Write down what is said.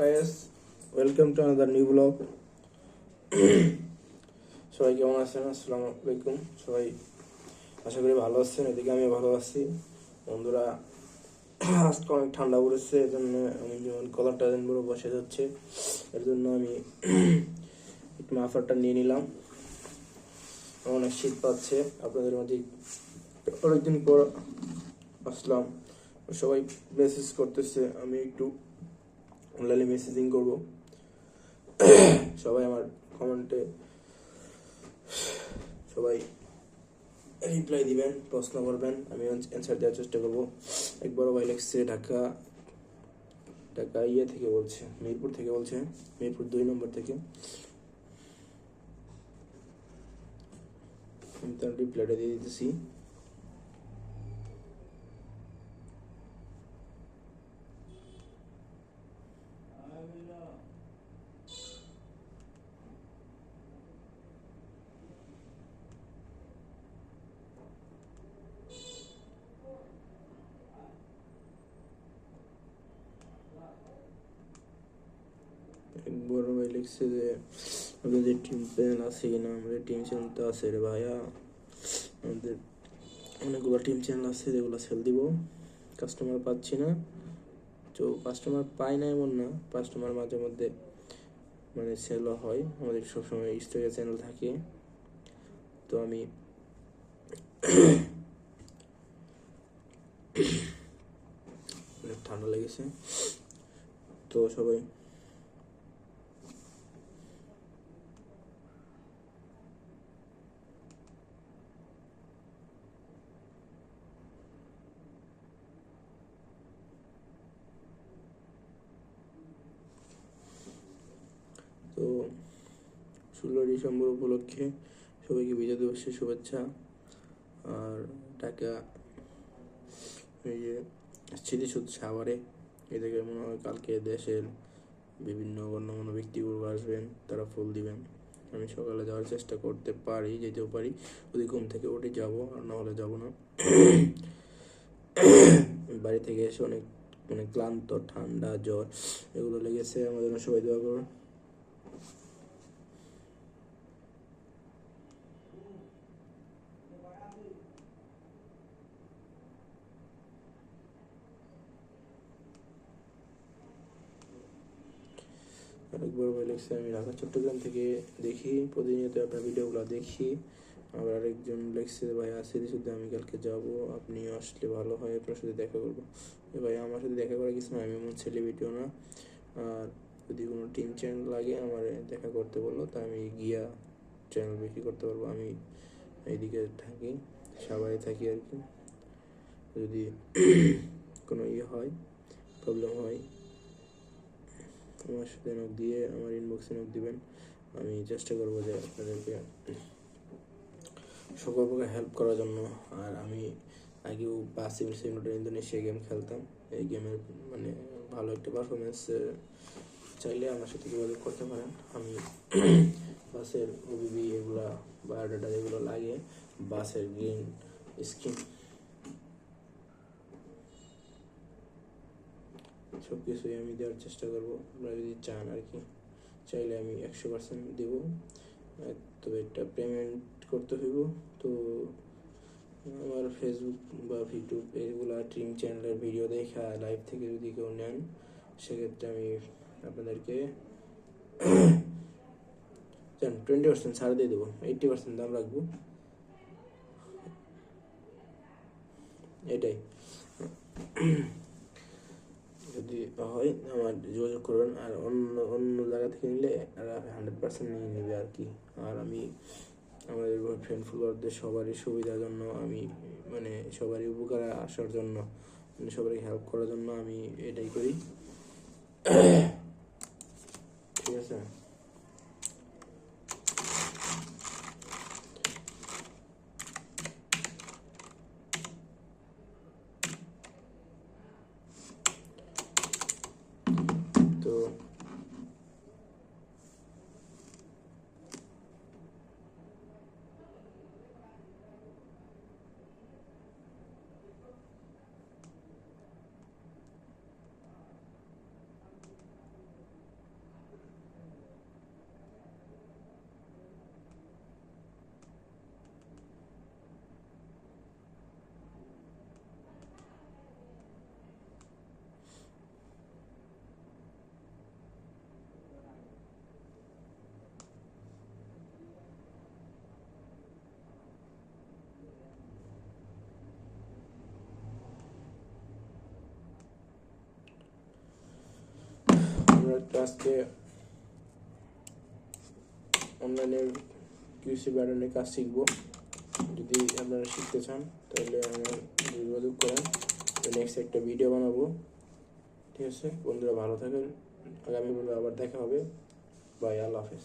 Guys welcome to another new blog সবাই কেমন আছেন? আসসালামু আলাইকুম। সবাই আশা করি ভালো আছেন, এদিকে আমি ভালো আছি। বন্ধুরা, আজকে অনেক ঠান্ডা পড়েছে এর জন্য আমি যেমন কলারটা বড় বসে যাচ্ছে, এর জন্য আমি একটু মাফারটা নিয়ে নিলাম। অনেক শীত পাচ্ছে, আপনাদের মধ্যে অনেকদিন পর আসলাম। সবাই মেসেজ করতেছে, আমি একটু অনলাইনে মেসেজিং করব। সবাই আমার কমেন্টে সবাই রিপ্লাই দিবেন, প্রশ্ন করবেন, আমি অ্যান্সার দেওয়ার চেষ্টা করব। একবারও ভাই লেগছে ঢাকা ঢাকা ইয়ে থেকে বলছে, মিরপুর থেকে বলছে, মিরপুর দুই নম্বর থেকে। আমি তার রিপ্লাইটা দিয়ে দিতেছি। একবার ভাই লিখছে যে আপনাদের টিম চ্যানেল আছে কিনা, আমাদের টিম চ্যানেল তো আছে রে ভাইয়া। আমাদের অনেকগুলো টিম চ্যানেল আছে, যেগুলো সেল দিব। কাস্টমার পাচ্ছি না। তো কাস্টমার পাই না এমন না কাস্টমার মাঝে মধ্যে মানে সেলও হয়। আমাদের সবসময় স্টকে চ্যানেল থাকে। তো আমি ঠান্ডা লেগেছে। তো সবাই তো ষোলো ডিসেম্বর উপলক্ষে সবাইকে বিজয় দিবসের শুভেচ্ছা। আর টাকা এই যে স্মৃতিসুদ সাভারে এদিকে মনে হয় কালকে দেশের বিভিন্ন গণ্যমান্য ব্যক্তিগুলো আসবেন, তারা ফুল দিবেন। আমি সকালে যাওয়ার চেষ্টা করতে পারি, যেতেও পারি। যদি ঘুম থেকে উঠে যাব, আর না হলে যাব না। বাড়ি থেকে এসে অনেক মানে ক্লান্ত, ঠান্ডা, জ্বর, এগুলো লেগেছে। আমাদের সবাই দোয়া করুন। আরেকবার বলে লেগেছে আমি ঢাকা, চট্টগ্রাম থেকে দেখি। প্রতিনিয়ত আপনার ভিডিওগুলো দেখি। আবার আরেকজন লেগছে ভাই আসিরি শুধু আমি কালকে যাব আপনি আসলে ভালো হয়, আপনার সাথে দেখা করব। ভাই, আমার সাথে দেখা করা কিছু না আমি এমন সেলিব্রিটিও না। আর যদি কোনো টিম চ্যানেল লাগে, আমার দেখা করতে বলল, তা আমি গিয়া চ্যানেল বিক্রি করতে পারব, আমি এইদিকে থাকি, সবাই থাকি আর কি। যদি কোনো ইয়ে হয় প্রবলেম হয় আমার সাথে নক দিয়ে আমার ইনবক্সে নক দিবেন। আমি চেষ্টা করব যে আপনাদেরকে সকল প্রকার হেল্প করার জন্য। আর আমি আগেও পাঁচ পাসিভ সিমুলেটর ইন্দোনেশিয়া গেম খেলতাম। এই গেমের মানে ভালো একটা পারফরমেন্স চাইলে আমার সাথে যোগাযোগ করতে পারেন। আমি বাসের ওবিবি এগুলা বায়োডাটা যেগুলো লাগে, বাসের গ্রিন স্কিন সব কিছুই আমি দেওয়ার চেষ্টা করব। আপনারা যদি চান আর কি, চাইলে আমি একশো পার্সেন্ট দেবো। তবে এটা পেমেন্ট করতে হইব। তো আমার ফেসবুক বা ইউটিউব এগুলা ট্রিম চ্যানেলের ভিডিও দেখা লাইভ থেকে যদি কেউ নেন, সেক্ষেত্রে আমি আপনাদেরকে টোয়েন্টি পার্সেন্ট ছাড় দিয়ে দেবো। এইটটি পার্সেন্ট দাম রাখব। এটাই। যদি হয়, আমার যোগাযোগ করবেন। আর অন্য অন্য জায়গা থেকে নিলে হান্ড্রেড পার্সেন্ট নিয়ে নেবে আর কি। আর আমি আমাদের ফ্রেন্ড ফলোয়ারদের সবারই সুবিধার জন্য, আমি মানে সবারই উপকার আসার জন্য মানে সবারই হেল্প করার জন্য আমি এটাই করি। ঠিক আছে তো তো আজকে অনলাইনের কিউসি ব্যাটার্নের কাজ শিখব। যদি আপনারা শিখতে চান, তাহলে আমার যোগাযোগ করেন। নেক্সট একটা ভিডিও বানাবো। ঠিক আছে? বন্ধুরা ভালো থাকেন। আগামী বন্ধু আবার দেখা হবে। বাই আল্লাহ হাফেজ।